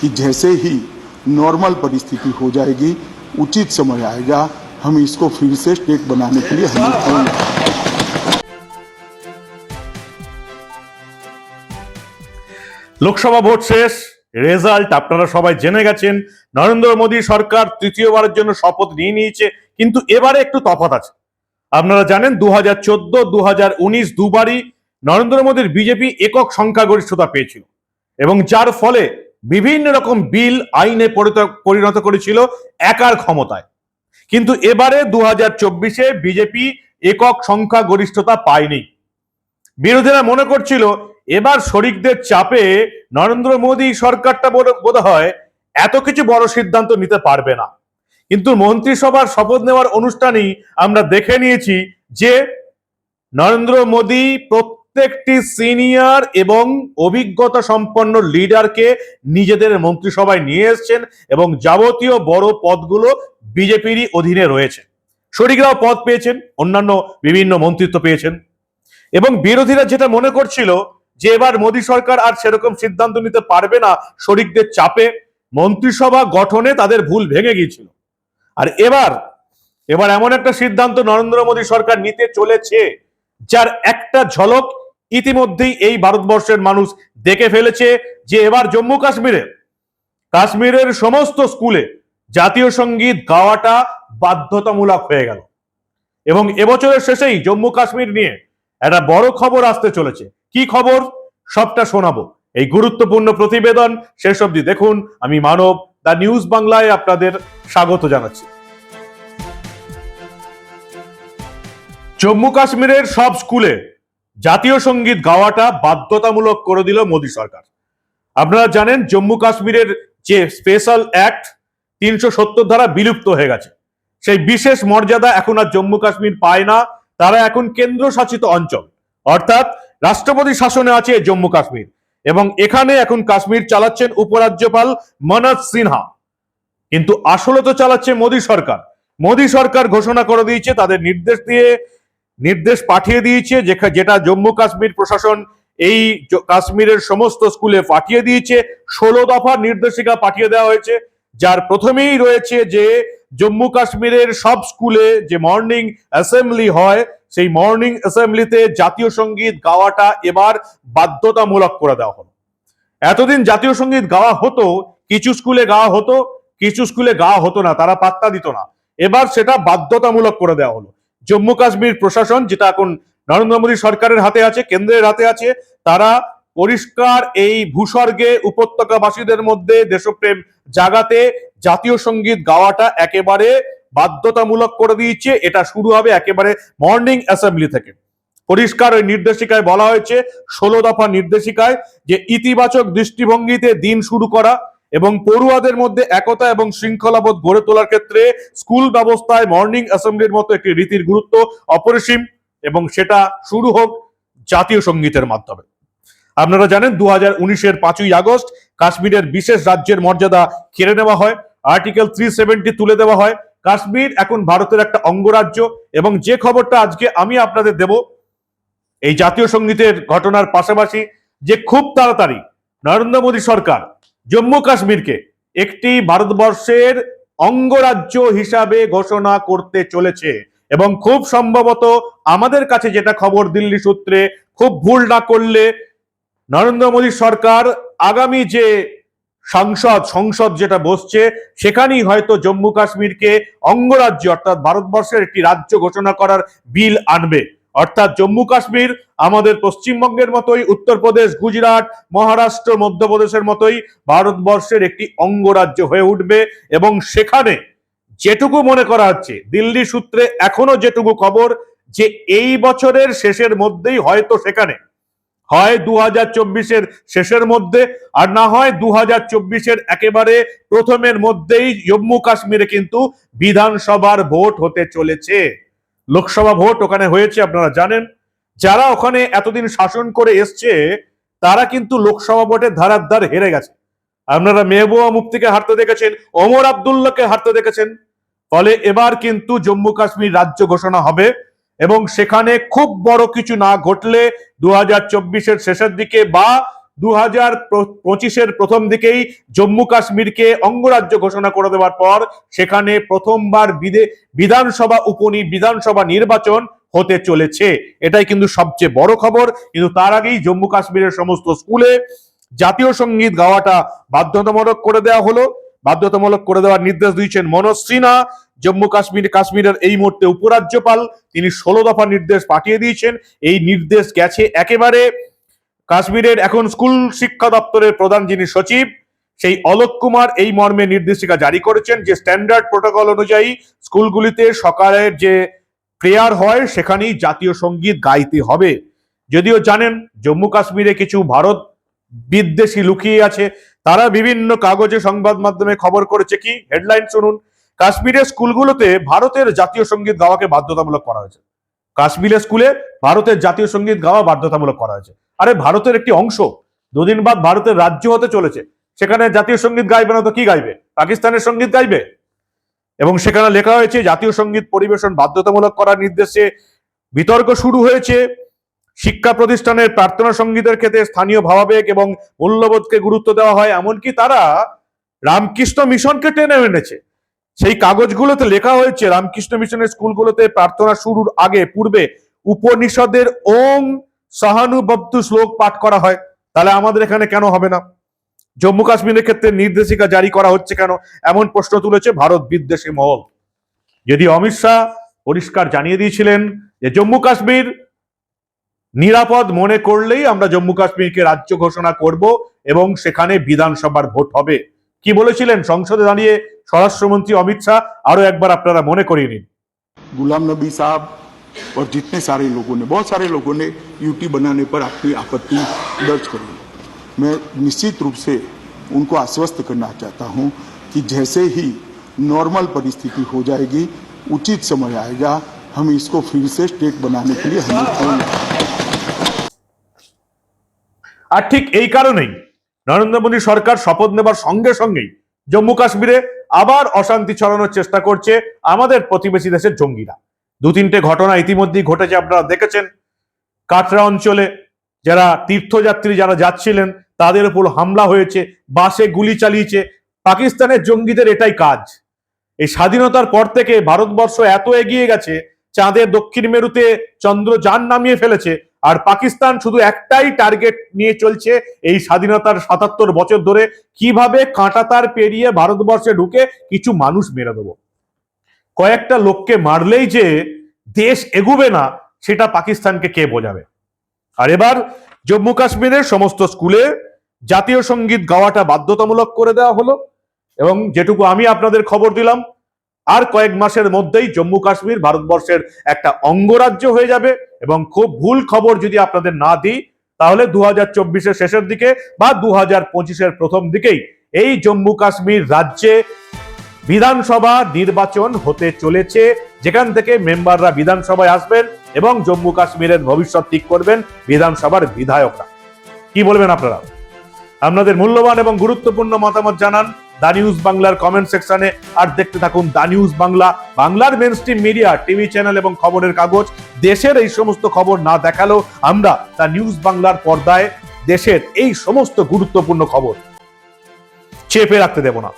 कि जैसे ही नॉर्मल परिस्थिति हो जाएगी उचित समय आएगा हम इसको फिर से स्टेट बनाने के लिए हम लोग तैयार हैं। লোকসভা ভোট শেষ রেজাল্ট আপনারা সবাই জেনে গেছেন নরেন্দ্র মোদী সরকার তৃতীয়বারের জন্য শপথ নিয়ে নিয়েছে কিন্তু এবারে একটু তফাৎ আছে আপনারা জানেন দু হাজার চোদ্দ দু হাজার উনিশ দুবারই নরেন্দ্র মোদীর বিজেপি একক সংখ্যাগরিষ্ঠতা পেয়েছিল এবং যার ফলে বিভিন্ন রকম বিল আইনে পরিণত- করেছিল একার ক্ষমতায়। কিন্তু এবারে দু হাজার চব্বিশে বিজেপি একক সংখ্যাগরিষ্ঠতা পায়নি। বিরোধীরা মনে করছিল, এবার শরিকদের চাপে নরেন্দ্র মোদী সরকারটা বোধ হয় এত কিছু বড় সিদ্ধান্ত নিতে পারবে না। কিন্তু মন্ত্রিসভার শপথ নেওয়ার অনুষ্ঠানেই আমরা দেখে নিয়েছি যে নরেন্দ্র মোদী প্রত্যেকটি সিনিয়র এবং অভিজ্ঞতা সম্পন্ন লিডারকে নিজেদের মন্ত্রিসভায় নিয়ে এসছেন এবং যাবতীয় বড় পদগুলো বিজেপিরই অধীনে রয়েছে। শরিকরাও পদ পেয়েছেন, অন্যান্য বিভিন্ন মন্ত্রিত্ব পেয়েছেন। এবং বিরোধীরা যেটা মনে করছিল যে এবার মোদী সরকার আর সেরকম সিদ্ধান্ত নিতে পারবে না, শরিকদের চাপে মন্ত্রিসভা গঠনে তাদের ভুল ভেঙে গিয়েছিল। আর এবার এবার এমন একটা সিদ্ধান্ত নরেন্দ্র মোদী সরকার নিতে চলেছে, যার একটা ঝলক ইতিমধ্যেই এই ভারতবর্ষের মানুষ দেখে ফেলেছে যে এবার জম্মু কাশ্মীরে, কাশ্মীরের সমস্ত স্কুলে জাতীয় সংগীত গাওয়াটা বাধ্যতামূলক হয়ে গেল। এবং এবছরের শেষেই জম্মু কাশ্মীর নিয়ে একটা বড় খবর আসতে চলেছে। কি খবর? সবটা শোনাবো। এই গুরুত্বপূর্ণ প্রতিবেদন শেষ অবধি দেখুন। আমি মানব, দ্য নিউজ বাংলায় আপনাদের স্বাগত জানাচ্ছি। জম্মু কাশ্মীরের সব স্কুলে জাতীয় সংগীত গাওয়াটা বাধ্যতামূলক করে দিল মোদী সরকার। আপনারা জানেন, জম্মু কাশ্মীরের যে স্পেশাল অ্যাক্ট তিনশো সত্তর ধারা বিলুপ্ত হয়ে গেছে। সেই বিশেষ মর্যাদা এখন আর জম্মু কাশ্মীর পায় না, তারা এখন কেন্দ্র শাসিত অঞ্চল। অর্থাৎ রাষ্ট্রপতি শাসনে আছে জম্মু কাশ্মীর এবং এখানে এখন কাশ্মীর চালাচ্ছেন উপরাজ্যপাল মনোজ সিনহা। কিন্তু আসলে তো চালাচ্ছে মোদী সরকার। মোদী সরকার ঘোষণা করে দিয়েছে, তাদের নির্দেশ দিয়ে নির্দেশ পাঠিয়ে দিয়েছে যেটা জম্মু কাশ্মীর প্রশাসন এই কাশ্মীরের সমস্ত স্কুলে পাঠিয়ে দিয়েছে। ষোলো দফা নির্দেশিকা পাঠিয়ে দেওয়া হয়েছে। যার প্রথমেই রয়েছে যে, জম্মু কাশ্মীরের সব স্কুলে যে মর্নিং অ্যাসেম্বলি হয়, সেই মর্নিং অ্যাসেম্বলিতে জাতীয় সংগীত গাওয়াটা এবার বাধ্যতামূলক করে দেওয়া হলো। এতদিন জাতীয় সংগীত গাওয়া হতো, কিছু স্কুলে গাওয়া হতো, কিছু স্কুলে গাওয়া হতো না, তারা পাত্তা দিত না। এবার সেটা বাধ্যতামূলক করে দেওয়া হলো। জম্মু কাশ্মীর প্রশাসন, যেটা এখন নরেন্দ্র মোদী সরকারের হাতে আছে, কেন্দ্রের হাতে আছে, তারা পরিষ্কার এই ভূস্বর্গে উপত্যকাবাসীদের মধ্যে দেশপ্রেম জাগাতে জাতীয় সংগীত গাওয়াটা একেবারে বাধ্যতামূলক করে দিয়েছে। এটা শুরু হবে একেবারে মর্নিং অ্যাসেম্বলি থেকে। পরিষ্কার ওই নির্দেশিকায় বলা হয়েছে, ষোলো দফা নির্দেশিকায় যে ইতিবাচক দৃষ্টিভঙ্গিতে দিন শুরু করা এবং পড়ুয়াদের মধ্যে একতা এবং শৃঙ্খলাবোধ গড়ে তোলার ক্ষেত্রে স্কুল ব্যবস্থায় মর্নিং অ্যাসেম্বলির মতো একটি রীতির গুরুত্ব অপরিসীম এবং সেটা শুরু হোক জাতীয় সঙ্গীতের মাধ্যমে। আপনারা জানেন দু হাজার উনিশের পাঁচই আগস্ট কাশ্মীরের বিশেষ রাজ্যের মর্যাদা কেড়ে নেওয়া হয়, আর্টিকেল থ্রি সেভেন্টি তুলে দেওয়া হয়। কাশ্মীর এখন ভারতের একটা অঙ্গরাজ্য এবং যে খবরটা আজকে আমি আপনাদের দেব, এই জাতীয় সঙ্গীতের ঘটনার পাশাপাশি যে খুব তাড়াতাড়ি নরেন্দ্র মোদী সরকার জম্মু কাশ্মীরকে একটি ভারতবর্ষের অঙ্গরাজ্য হিসাবে ঘোষণা করতে চলেছে এবং খুব সম্ভবত আমাদের কাছে যেটা খবর দিল্লি সূত্রে খুব ভুল না করলে নরেন্দ্র মোদী সরকার আগামী যে সংসদ সংসদ যেটা বসছে, সেখানেই হয়তো জম্মু কাশ্মীরকে অঙ্গরাজ্য অর্থাৎ ভারতবর্ষের একটি রাজ্য ঘোষণা করার বিল আনবে। অর্থাৎ জম্মু কাশ্মীর আমাদের পশ্চিমবঙ্গের মতোই, উত্তরপ্রদেশ, গুজরাট, মহারাষ্ট্র, মধ্যপ্রদেশের মতোই ভারতবর্ষের একটি অঙ্গরাজ্য হয়ে উঠবে এবং সেখানে যেটুকু মনে করা হচ্ছে, দিল্লি সূত্রে এখনও যেটুকু খবর যে এই বছরের শেষের মধ্যেই হয়তো সেখানে, হয় দু হাজার চব্বিশের শেষের মধ্যে আর না হয় দু হাজার চব্বিশের একেবারে প্রথমের মধ্যেই জম্মু কাশ্মীরে কিন্তু বিধানসভার ভোট হতে চলেছে। লোকসভা ভোট ওখানে হয়েছে, আপনারা জানেন। যারা ওখানে এতদিন শাসন করে এসছে, তারা কিন্তু লোকসভা ভোটের ধারার ধার হেরে গেছে। আপনারা মেহবুবা মুফতিকে হারতে দেখেছেন, ওমর আবদুল্লাহকে হারতে দেখেছেন। ফলে এবার কিন্তু জম্মু কাশ্মীর রাজ্য ঘোষণা হবে এবং সেখানে খুব বড় কিছু না ঘটলে দু হাজার চব্বিশের শেষের দিকে বা দু হাজার পঁচিশের প্রথম দিকেই জম্মু কাশ্মীরকে অঙ্গরাজ্য ঘোষণা করে দেওয়ার পর সেখানে প্রথমবার বিদে- বিধানসভা উপনি বিধানসভা নির্বাচন হতে চলেছে। এটাই কিন্তু সবচেয়ে বড় খবর। কিন্তু তার আগেই জম্মু কাশ্মীরের সমস্ত স্কুলে জাতীয় সংগীত গাওয়াটা বাধ্যতামূলক করে দেওয়া হলো। বাধ্যতামূলক করে দেওয়ার নির্দেশ দিয়েছেন মনোজ সিনহা। জম্মু কাশ্মীর কাশ্মীরের এই মুহূর্তে উপরাজ্যপাল। তিনি ষোলো দফা নির্দেশ পাঠিয়ে দিয়েছেন। এই নির্দেশ গেছে একেবারে কাশ্মীরের এখন স্কুল শিক্ষা দপ্তরের প্রধান যিনি সচিব, সেই অলোক কুমার এই মর্মে নির্দেশিকা জারি করেছেন যে স্ট্যান্ডার্ড প্রোটোকল অনুযায়ী স্কুলগুলিতে সকালের যে প্রেয়ার হয়, সেখানেই জাতীয় সংগীত গাইতে হবে। যদিও জানেন, জম্মু কাশ্মীরে কিছু ভারত বিদ্বেষী লুকিয়ে আছে। তারা বিভিন্ন কাগজে সংবাদ মাধ্যমে খবর করেছে কি? হেডলাইন শুনুন। কাশ্মীরের স্কুলগুলোতে ভারতের জাতীয় সংগীত গাওয়াকে বাধ্যতামূলক করা হয়েছে। কাশ্মীরের স্কুলে ভারতের জাতীয় সংগীত গাওয়া বাধ্যতামূলক করা হয়েছে। আরে ভারতের একটি অংশ, দুদিন বাদ ভারতের রাজ্য হতে চলেছে। সেখানে জাতীয় সংগীত গাইবে না তো কি গাইবে? পাকিস্তানের সংগীত গাইবে? এবং সেখানে লেখা হয়েছে, জাতীয় সংগীত পরিবেশন বাধ্যতামূলক করার নির্দেশে বিতর্ক শুরু হয়েছে। শিক্ষা প্রতিষ্ঠানের প্রার্থনা সঙ্গীতের ক্ষেত্রে স্থানীয় ভাবাবেগ এবং মূল্যবোধকে গুরুত্ব দেওয়া হয়। এমনকি তারা রামকৃষ্ণ মিশনকে টেনে এনেছে। সেই কাগজগুলোতে লেখা হয়েছে, রামকৃষ্ণ মিশনের স্কুলগুলোতে প্রার্থনা শুরুর আগে, পূর্বে উপনিষদের ওম সহানুবদ্ধ শ্লোক পাঠ করা হয়। তাহলে আমাদের এখানে কেন হবে না? জম্মু কাশ্মীরের ক্ষেত্রে নির্দেশিকা জারি করা হচ্ছে কেন? এমন প্রশ্ন তুলেছে ভারত বিদ্বেষী মহল। যদি অমিত শাহ পরিষ্কার জানিয়ে দিয়েছিলেন যে জম্মু কাশ্মীর নিরাপদ মনে করলেই আমরা জম্মু কাশ্মীরকে রাজ্য ঘোষণা করব এবং সেখানে বিধানসভার ভোট হবে, কি বলেছিলেন? সংসদে দাঁড়িয়ে স্বরাষ্ট্রমন্ত্রী অমিত শাহ আরো একবার আপনারা মনে করিয়ে নিন गुलाम नबी साहब और जितने सारे लोगों ने बहुत सारे लोगों ने यूटी बनाने पर अपनी आपत्ति दर्ज करी मैं निश्चित रूप से उनको आश्वस्त करना चाहता हूं कि जैसे ही नॉर्मल परिस्थिति हो जाएगी उचित समय आएगा हम इसको फिर से स्टेट बनाने के लिए हमें पूर्ण আর ঠিক এই কারণেই নরেন্দ্র মোদী সরকার শপথ নেবার সঙ্গে সঙ্গেই জম্মু কাশ্মীরে আবার অশান্তি ছড়ানোর চেষ্টা করছে আমাদের প্রতিবেশী দেশের জঙ্গিরা। দু তিনটে ঘটনা ইতিমধ্যেই ঘটেছে, আপনারা দেখেছেন। কাটরা অঞ্চলে যারা তীর্থযাত্রী যারা যাচ্ছিলেন, তাদের উপর হামলা হয়েছে, বাসে গুলি চালিয়েছে। পাকিস্তানের জঙ্গিদের এটাই কাজ। এই স্বাধীনতার পর থেকে ভারতবর্ষ এত এগিয়ে গেছে, চাঁদের দক্ষিণ মেরুতে চন্দ্রযান নামিয়ে ফেলেছে আর পাকিস্তান শুধু একটাই টার্গেট নিয়ে চলছে এই স্বাধীনতার সাতাত্তর বছর ধরে। কীভাবে কাঁটাতার পেরিয়ে ভারতবর্ষে ঢুকে কিছু মানুষ মেরে দেবো। কয়েকটা লোককে মারলেই যে দেশ এগুবে না, সেটা পাকিস্তানকে কে বোঝাবে? আর এবার জম্মু কাশ্মীরের সমস্ত স্কুলে জাতীয় সংগীত গাওয়াটা বাধ্যতামূলক করে দেওয়া হলো। এবং যেটুকু আমি আপনাদের খবর দিলাম আর কয়েক মাসের মধ্যেই জম্মু কাশ্মীর ভারতবর্ষের একটা অঙ্গরাজ্য হয়ে যাবে এবং খুব ভুল খবর যদি আপনাদের না দিই, তাহলে দু হাজার শেষের দিকে বা দু হাজার প্রথম দিকেই এই জম্মু কাশ্মীর রাজ্যে বিধানসভা নির্বাচন হতে চলেছে। যেখান থেকে মেম্বাররা বিধানসভায় আসবেন এবং জম্মু কাশ্মীরের ভবিষ্যৎ ঠিক করবেন বিধানসভার বিধায়করা। কি বলবেন আপনারা? আপনাদের মূল্যবান এবং গুরুত্বপূর্ণ মতামত জানান। দা নিউজ বাংলার কমেন্ট সেকশনে আর দেখতে থাকুন দা নিউজ বাংলা, বাংলার mainstream media TV channel এবং খবরের কাগজ। দেশের এই সমস্ত খবর না দেখালেও আমরা দা নিউজ বাংলার পর্দায় দেশের এই সমস্ত গুরুত্বপূর্ণ খবর চেপে রাখতে দেব না।